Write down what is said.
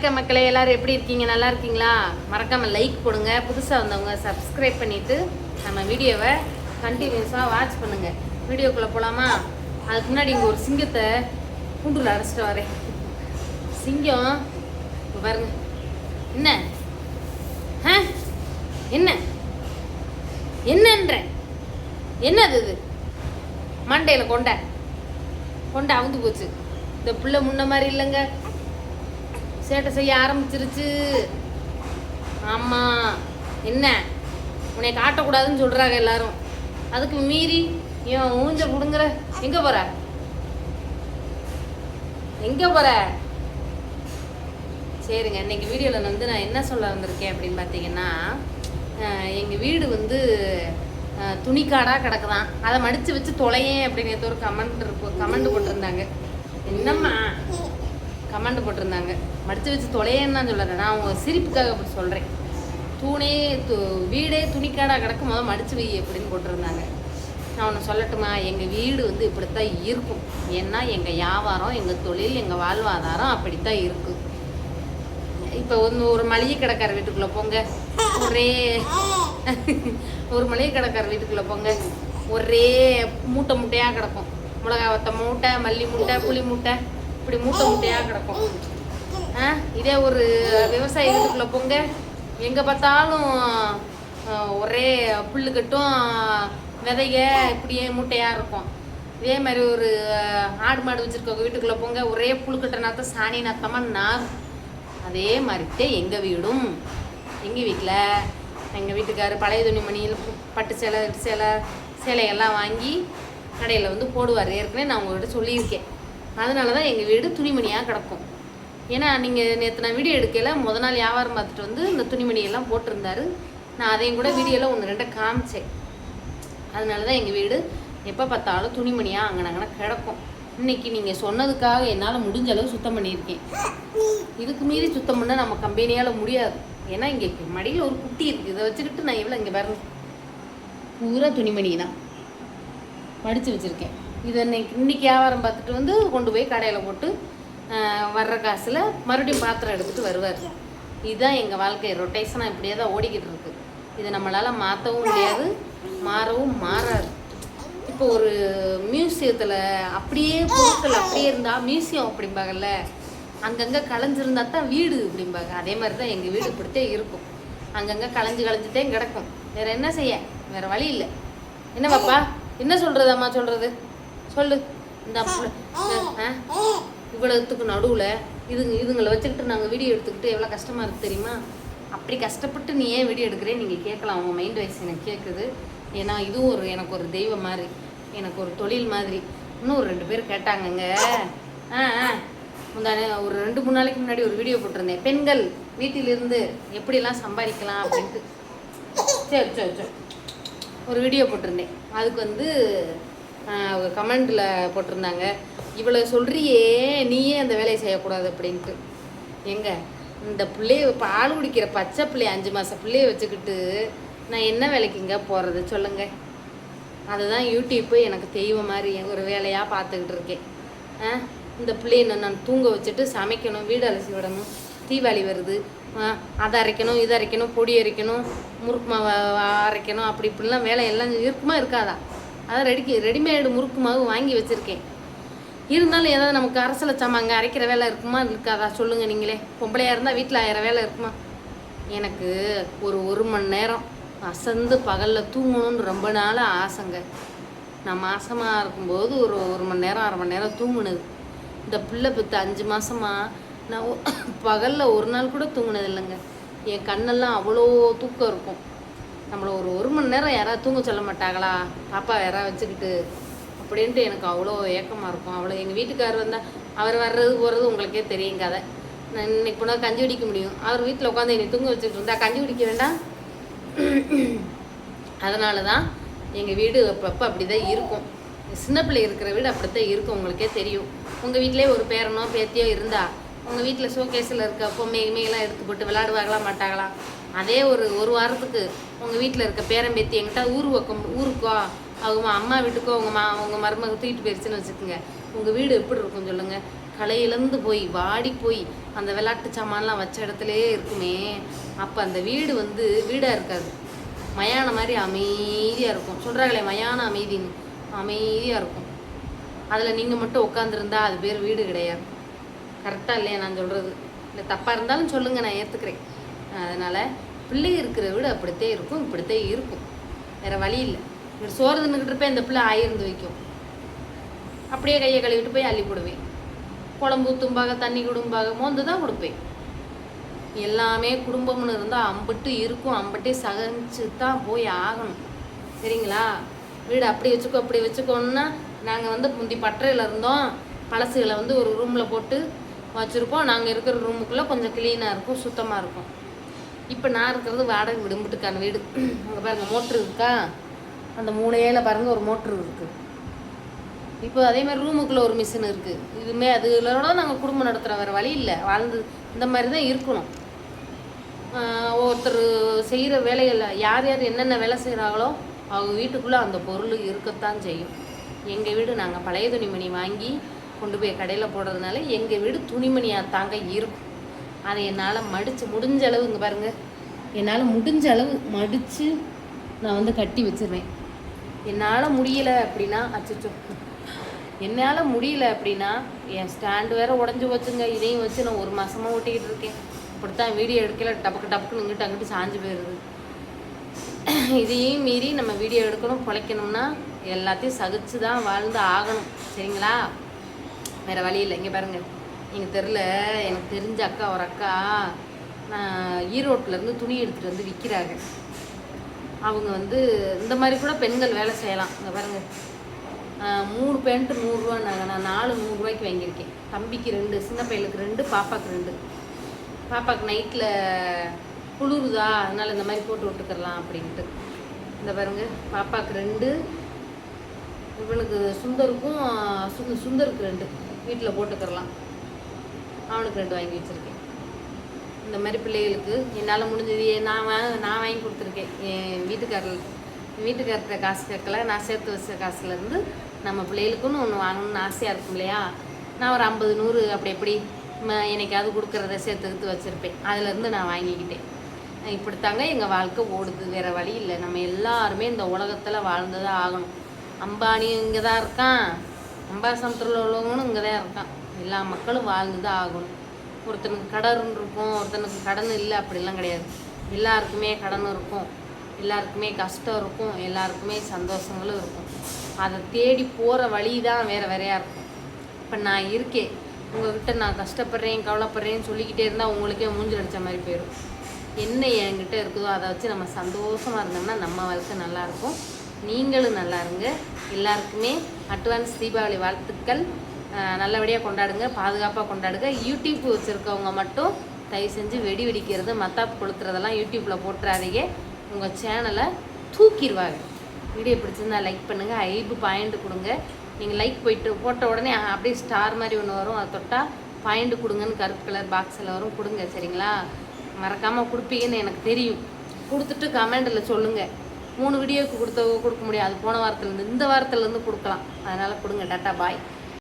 வணக்கம் மக்களே எல்லாரும் எப்படி இருக்கீங்க? நல்லா இருக்கீங்களா? மறக்காம லைக் போடுங்க. புதுசாக வந்தவங்க சப்ஸ்கிரைப் பண்ணிட்டு நம்ம வீடியோவை கண்டினியூஸாக வாட்ச் பண்ணுங்க. வீடியோக்குள்ளே போகலாமா அதுக்கு முன்னாடி இங்கே ஒரு சிங்கத்தை கூண்டுல அடைச்சிட்டு வரேன். சிங்கம் பாருங்க. என்ன? ஆ என்ன? என்னன்ற என்னது இது? மண்டையில் கொண்ட. கொண்டை அவுந்து போச்சு. இந்த புள்ள முன்ன மாதிரி இல்லைங்க. சேட்டை செய்ய ஆரம்பிச்சிருச்சு. ஆமாம் என்ன? உன்னை காட்டக்கூடாதுன்னு சொல்கிறாங்க எல்லாரும். அதுக்கு மீறி ஏன் ஊஞ்ச புடுங்குற. எங்கே போகிற எங்கே போகிற சரிங்க இன்னைக்கு வீடியோவில் வந்து நான் என்ன சொல்ல வந்திருக்கேன் அப்படின்னு பார்த்தீங்கன்னா எங்கள் வீடு வந்து துணிக்காடாக கிடக்குதான். அதை மடித்து வச்சு தொலையேன் அப்படின்னு ஏதோ ஒரு கமெண்ட் இருக்கும் கமெண்ட் போட்டிருந்தாங்க. என்னம்மா? கமெண்ட் போட்டிருந்தாங்க. மடிச்சு வச்சு தொலையேன்னு தான் சொல்லுறேன் நான் அவங்க சிரிப்புக்காக அப்படி சொல்கிறேன் தூணே து வீடே துணிக்காடாக கிடக்கும் முதல் மடிச்சு வை அப்படின்னு போட்டிருந்தாங்க. நான் ஒன்று சொல்லட்டுமா? எங்கள் வீடு வந்து இப்படித்தான் இருக்கும். ஏன்னா எங்கள் வியாபாரம் எங்கள் தொழில் எங்கள் வாழ்வாதாரம் அப்படித்தான் இருக்குது இப்போ ஒன்று ஒரு மளிகை கடைக்கார வீட்டுக்குள்ளே போங்க. ஒரே ஒரு மளிகை கடைக்கார வீட்டுக்குள்ளே போங்க. ஒரே மூட்டை மூட்டையாக கிடக்கும். மிளகா வத்த மூட்டை மல்லி மூட்டை புளி மூட்டை. இப்படி மூட்டை மூட்டையாக கிடக்கும். இதே ஒரு விவசாய வீட்டுக்குள்ளே போங்க. எங்கே பார்த்தாலும் ஒரே புல்லு கட்டும் விதைய இப்படியே மூட்டையாக இருக்கும். இதே மாதிரி ஒரு ஆடு மாடு வச்சுருக்கவங்க வீட்டுக்குள்ளே போங்க. ஒரே புழுக்கட்டை நாத்தம் சாணி நாத்தமாக நாகும் அதே மாதிரித்தே எங்கள் வீடும். எங்கள் வீட்டில் எங்கள் வீட்டுக்காரர் பழைய துணிமணியில் மணியில் பட்டு சேலை சேலை சேலையெல்லாம் வாங்கி கடையில் வந்து போடுவார். ஏற்கனவே நான் உங்கள்கிட்ட சொல்லியிருக்கேன். அதனால தான் எங்கள் வீடு துணிமணியாக கிடக்கும். ஏன்னா நீங்கள் நேற்று நான் வீடியோ எடுக்கல முத நாள் வியாபாரம் பார்த்துட்டு வந்து இந்த துணிமணியெல்லாம் போட்டிருந்தாரு. நான் அதையும் கூட வீடியோவில் ஒன்று ரெண்டை காமிச்சேன். அதனால தான் எங்கள் வீடு எப்போ பார்த்தாலும் துணிமணியாக அங்கே அங்கே கிடக்கும். இன்னைக்கு நீங்கள் சொன்னதுக்காக என்னால் முடிஞ்ச அளவு சுத்தம் பண்ணியிருக்கேன். இதுக்கு மீறி சுத்தம் பண்ண நம்ம கம்பெனியால் முடியாது. ஏன்னா இங்கே மடியில் ஒரு குட்டி இருக்குது இதை வச்சுக்கிட்டு நான் எவ்வளோ இங்கே பாருங்க. பூரா துணிமணி தான். படித்து வச்சுருக்கேன். இதை இன்னைக்கு இன்றைக்கி வியாபாரம் பார்த்துட்டு வந்து கொண்டு போய் கடையில் போட்டு வர்ற காசில் மறுபடியும் பாத்திரம் எடுத்துகிட்டு வருவார். இதுதான் எங்கள் வாழ்க்கை ரொட்டேஷனாக இப்படியே தான் ஓடிக்கிட்டு இருக்கு. இதை நம்மளால் மாற்றவும் முடியாது மாறவும் மாறாது. இப்போ ஒரு மியூசியத்தில் அப்படியே பொருட்கள் அப்படியே இருந்தால் மியூசியம் அப்படிம்பாங்கல்ல அங்கங்கே களைஞ்சிருந்தா தான் வீடு அப்படிம்பாங்க. அதே மாதிரி தான் எங்கள் வீடு இப்படித்தே இருக்கும். அங்கங்கே களைஞ்சி களைஞ்சிட்டே கிடக்கும். வேறு என்ன செய்ய? வேறு வழி இல்லை. என்ன பாப்பா? என்ன சொல்கிறது அம்மா சொல்கிறது சொல்லு. இந்த? இவ்வளவுத்துக்கு நடுவில் இதுங்க இதுங்களை வச்சுக்கிட்டு நாங்கள் வீடியோ எடுத்துக்கிட்டு எவ்வளோ கஷ்டமாக இருக்குது தெரியுமா? அப்படி கஷ்டப்பட்டு நீ ஏன் வீடியோ எடுக்கிறேன் நீங்கள் கேட்கலாம். உங்கள் மைண்ட் வைஸ் எனக்கு கேட்குது ஏன்னா இதுவும் ஒரு எனக்கு ஒரு தெய்வம் மாதிரி. எனக்கு ஒரு தொழில் மாதிரி. இன்னும் ஒரு ரெண்டு பேர் கேட்டாங்கங்க. ஆ முந்தானே ஒரு ரெண்டு மூணு நாளைக்கு முன்னாடி ஒரு வீடியோ போட்டிருந்தேன். பெண்கள் வீட்டிலிருந்து எப்படிலாம் சம்பாதிக்கலாம் அப்படின்ட்டு. சரி சரி சரி. ஒரு வீடியோ போட்டிருந்தேன். அதுக்கு வந்து கமெண்டில் போட்டிருந்தாங்க. இவ்வளோ சொல்கிறியே நீயே அந்த வேலையை செய்யக்கூடாது அப்படின்ட்டு. எங்க? இந்த பிள்ளைய பால் குடிக்கிற பச்சை பிள்ளைய அஞ்சு மாதம் பிள்ளைய வச்சுக்கிட்டு நான் என்ன வேலைக்குங்க போகிறது சொல்லுங்கள் அதுதான் யூடியூப்பு எனக்கு தெய்வம் மாதிரி ஒரு வேலையாக பார்த்துக்கிட்டு இருக்கேன். ஆ இந்த பிள்ளைய நான் நான் தூங்க வச்சுட்டு சமைக்கணும் வீடு அலசி விடணும். தீபாவளி வருது. அதை அரைக்கணும் இதை அரைக்கணும் பொடி அரைக்கணும் முறுக்கு மாவு அரைக்கணும் அப்படி இப்படிலாம் வேலை எல்லாம் இருக்குமா இருக்காதா? அதான் ரெடி ரெடிமேடு முறுக்கு மாவு வாங்கி வச்சுருக்கேன். இருந்தாலும் ஏதாவது நமக்கு அரசல சாமாங்க அரைக்கிற வேலை இருக்குமா? இருக்காதா சொல்லுங்கள் நீங்களே. பொம்பளையாக இருந்தால் வீட்டில் ஆயிரம் வேலை இருக்குமா? எனக்கு ஒரு ஒரு மணி நேரம் அசந்து பகலில் தூங்கணும்னு ரொம்ப நாள் ஆசைங்க. நான் மாசமாக இருக்கும்போது ஒரு ஒரு மணி நேரம் அரை மணி நேரம் தூங்கினது. இந்த பிள்ளை பத்து அஞ்சு மாதமாக நான் பகலில் ஒரு நாள் கூட தூங்கினது இல்லைங்க. என் கண்ணெல்லாம் அவ்வளோ தூக்கம் இருக்கும். நம்மளை ஒரு ஒரு மணி நேரம் யாராவது தூங்க சொல்ல மாட்டாங்களா? பாப்பா யாராவது வச்சுக்கிட்டு அப்படின்ட்டு எனக்கு அவ்வளோ ஏக்கமாக இருக்கும். அவ்வளோ எங்கள் வீட்டுக்காரர் வந்தால் அவர் வர்றது போகிறது உங்களுக்கே தெரியும் கதை. நான் இன்னைக்கு போனால் கஞ்சி குடிக்க முடியும். அவர் வீட்டில் உட்காந்து என்னை தூங்க வச்சுட்டு இருந்தால் கஞ்சி குடிக்க வேண்டாம். அதனால தான் எங்கள் வீடு அப்பப்போ அப்படி தான் இருக்கும். சின்ன பிள்ளை இருக்கிற வீடு அப்படி தான் இருக்கும். உங்களுக்கே தெரியும். உங்கள் வீட்டிலே ஒரு பேரனோ பேத்தியோ இருந்தா உங்கள் வீட்டில் ஷோகேஸில் இருக்க பொம்மை இமையெல்லாம் எடுத்து போட்டு விளையாடுவாங்களா மாட்டாங்களா அதே ஒரு ஒரு வாரத்துக்கு உங்கள் வீட்டில் இருக்க பேரம்பேத்தி எங்கிட்ட ஊர் பக்கம் ஊருக்கோ அவங்க அம்மா வீட்டுக்கோ உங்கள் மா உங்கள் மருமக தூக்கிட்டு போயிடுச்சுன்னு வச்சுக்கோங்க. உங்கள் வீடு எப்படி இருக்கும் சொல்லுங்கள் கலையிலேருந்து போய் வாடி போய் அந்த விளையாட்டு சாமான்லாம் வச்ச இடத்துலையே இருக்குமே. அப்போ அந்த வீடு வந்து வீடாக இருக்காது. மயான மாதிரி அமைதியாக இருக்கும். சொல்கிறாங்களே மயான அமைதின்னு. அமைதியாக இருக்கும். அதில் நீங்கள் மட்டும் உட்காந்துருந்தா அது பேர் வீடு கிடையாது. கரெக்டாக இல்லையா நான் சொல்கிறது இல்லை தப்பாக இருந்தாலும் சொல்லுங்கள் நான் ஏற்றுக்கிறேன் அதனால் பிள்ளை இருக்கிற வீடு அப்படித்தே இருக்கும் இப்படித்தே இருக்கும். வேறு வழி இல்லை. இவர் சோறு தின்னுக்கிட்டு இருப்பேன் இந்த பிள்ளை ஆயிருந்து வைக்கும். அப்படியே கையை கழுவிட்டு போய் அள்ளி போடுவேன். குழம்பு ஊற்றும்பாக தண்ணி குடும்பாக மோந்து தான் கொடுப்பேன். எல்லாமே குடும்பம்னு இருந்தால் அம்பிட்டு இருக்கும் அம்பட்டே சகிச்சு தான் போய் ஆகணும். சரிங்களா? வீடு அப்படி வச்சுக்கோ அப்படி வச்சுக்கோன்னா நாங்கள் வந்து முந்தி பட்டறையில் இருந்தோம். பழசுகளை வந்து ஒரு ரூமில் போட்டு வச்சுருப்போம். நாங்கள் இருக்கிற ரூமுக்குள்ளே கொஞ்சம் க்ளீனாக இருக்கும் சுத்தமாக இருக்கும். இப்போ நான் இருக்கிறது வாடகை விடும்பிட்டுக்கான வீடு. அங்கே பாருங்கள் மோட்ரு இருக்கா? அந்த மூலையில பாருங்கள் ஒரு மோட்ரு இருக்குது இப்போ அதே மாதிரி ரூமுக்குள்ளே ஒரு மிஷின் இருக்குது இதுமே அதுலோட நாங்கள் குடும்பம் நடத்துகிறோம் வேறு வழி இல்லை. வாழ்ந்து இந்த மாதிரி தான் இருக்கணும். ஒருத்தர் செய்கிற வேலைகள் யார் யார் என்னென்ன வேலை செய்கிறாங்களோ அவங்க வீட்டுக்குள்ளே அந்த பொருள் இருக்கத்தான் செய்யும். எங்கள் வீடு நாங்கள் பழைய துணிமணி வாங்கி கொண்டு போய் கடையில் போடுறதுனால எங்கள் வீடு துணிமணியாக தாங்க இருக்கும். அதை என்னால் மடித்து முடிஞ்ச அளவு இங்கே பாருங்கள் என்னால் முடிஞ்ச அளவு மடித்து நான் வந்து கட்டி வச்சிருவேன். என்னால் முடியலை அப்படின்னா அச்சச்சோ. என்னால் முடியல அப்படின்னா என் ஸ்டாண்டு வேற உடஞ்சி வச்சுங்க இதையும் வச்சு நான் ஒரு மாதமாக ஓட்டிக்கிட்டு இருக்கேன். இப்படித்தான் வீடியோ எடுக்கல டபக்கு டபக்குன்னு இங்கிட்டு அங்கிட்டு சாஞ்சு போயிடுது. இதையும் மீறி நம்ம வீடியோ எடுக்கணும் பிழைக்கணும்னா எல்லாத்தையும் சகிச்சு தான் வாழ்ந்து ஆகணும். சரிங்களா? வேறு வழி இல்லை. இங்கே பாருங்கள் எங்கள் தெரில எனக்கு தெரிஞ்ச அக்கா ஒரு அக்கா நான் ஈரோட்டிலேருந்து துணி எடுத்துகிட்டு வந்து விற்கிறாங்க அவங்க வந்து இந்த மாதிரி கூட பெண்கள் வேலை செய்யலாம். இங்கே பாருங்க. மூணு பேண்ட்டு நூறுரூவான்னாங்க நான் நாலு நூறுரூவாய்க்கு வாங்கியிருக்கேன். தம்பிக்கு ரெண்டு சின்ன பையலுக்கு ரெண்டு பாப்பாவுக்கு ரெண்டு. பாப்பாவுக்கு நைட்டில் குளிருதா அதனால் இந்த மாதிரி போட்டு விட்டுக்கிறலாம் அப்படின்ட்டு. இந்த பாருங்க பாப்பாவுக்கு ரெண்டு இவனுக்கு சுந்தருக்கும் சுந்த சுந்தருக்கு ரெண்டு. வீட்டில் போட்டுக்கிறலாம். அவனுக்கு ரெண்டு வாங்கி வச்சுருக்கேன். இந்த மாதிரி பிள்ளைகளுக்கு என்னால் முடிஞ்சது ஏ- நான் வா நான் வாங்கி கொடுத்துருக்கேன். என் வீட்டுக்காரர் வீட்டுக்காரர்கிட்ட காசு கேட்கல நான் சேர்த்து வச்ச காசுலேருந்து நம்ம பிள்ளைகளுக்குன்னு ஒன்று வாங்கணும்னு ஆசையாக இருக்கும் இல்லையா? நான் ஒரு ஐம்பது நூறு அப்படி எப்படி ம- என்னைக்காவது கொடுக்குறத சேர்த்துக்கிட்டு வச்சுருப்பேன். அதுலேருந்து நான் வாங்கிக்கிட்டேன். இப்படித்தாங்க எங்கள் வாழ்க்கை ஓடுது. வேறு வழி இல்லை. நம்ம எல்லாருமே இந்த உலகத்தில் வாழ்ந்து தான் ஆகணும். அம்பானியும் இங்கே தான் இருக்கான். அம்பாசமுத்திரத்தில் உள்ளவங்களும் இங்கே தான் இருக்கான். எல்லா மக்களும் வாழ்ந்து தான் ஆகணும். ஒருத்தனுக்கு கடன் இருக்கும் ஒருத்தனுக்கு கடன் இல்லை அப்படிலாம் கிடையாது. எல்லாருக்குமே கடன் இருக்கும் எல்லாருக்குமே கஷ்டம் இருக்கும் எல்லாருக்குமே சந்தோஷங்களும் இருக்கும். அதை தேடி போகிற வழி தான் வேறு வேறையாக இருக்கும். இப்போ நான் இருக்கேன். உங்ககிட்ட நான் கஷ்டப்படுறேன் கவலைப்படுறேன்னு சொல்லிக்கிட்டே இருந்தால் உங்களுக்கே மூஞ்சில் அடித்த மாதிரி போயிடும் என்ன என்கிட்ட இருக்குதோ அதை வச்சு நம்ம சந்தோஷமாக இருந்தோம்னா நம்ம வாழ்க்கை நல்லாயிருக்கும் நீங்களும் நல்லா இருங்க. எல்லாருக்குமே அட்வான்ஸ் தீபாவளி வாழ்த்துக்கள். நல்லபடியாக கொண்டாடுங்க பாதுகாப்பாக கொண்டாடுங்க. யூடியூப் வச்சுருக்கவங்க மட்டும் தயவு செஞ்சு வெடி வெடிக்கிறது மத்தாப்பு கொளுத்துறதெல்லாம் யூடியூப்பில் போட்டுறாதீங்க. உங்கள் சேனலை தூக்கிடுவாங்க. வீடியோ பிடிச்சிருந்தா லைக் பண்ணுங்கள் ஐபு பாயிண்ட் கொடுங்க. நீங்கள் லைக் போயிட்டு போட்ட உடனே அப்படியே ஸ்டார் மாதிரி ஒன்று வரும். அதை தொட்டால் பாயிண்ட் கொடுங்கன்னு கருப்பு கலர் பாக்ஸில் வரும். கொடுங்க சரிங்களா? மறக்காமல் கொடுப்பீங்கன்னு எனக்கு தெரியும். கொடுத்துட்டு கமெண்டில் சொல்லுங்கள் மூணு வீடியோவுக்கு கொடுத்த கொடுக்க முடியாது. போன வாரத்துலேருந்து இந்த வாரத்துலேருந்து கொடுக்கலாம். அதனால் கொடுங்க டாட்டா பாய்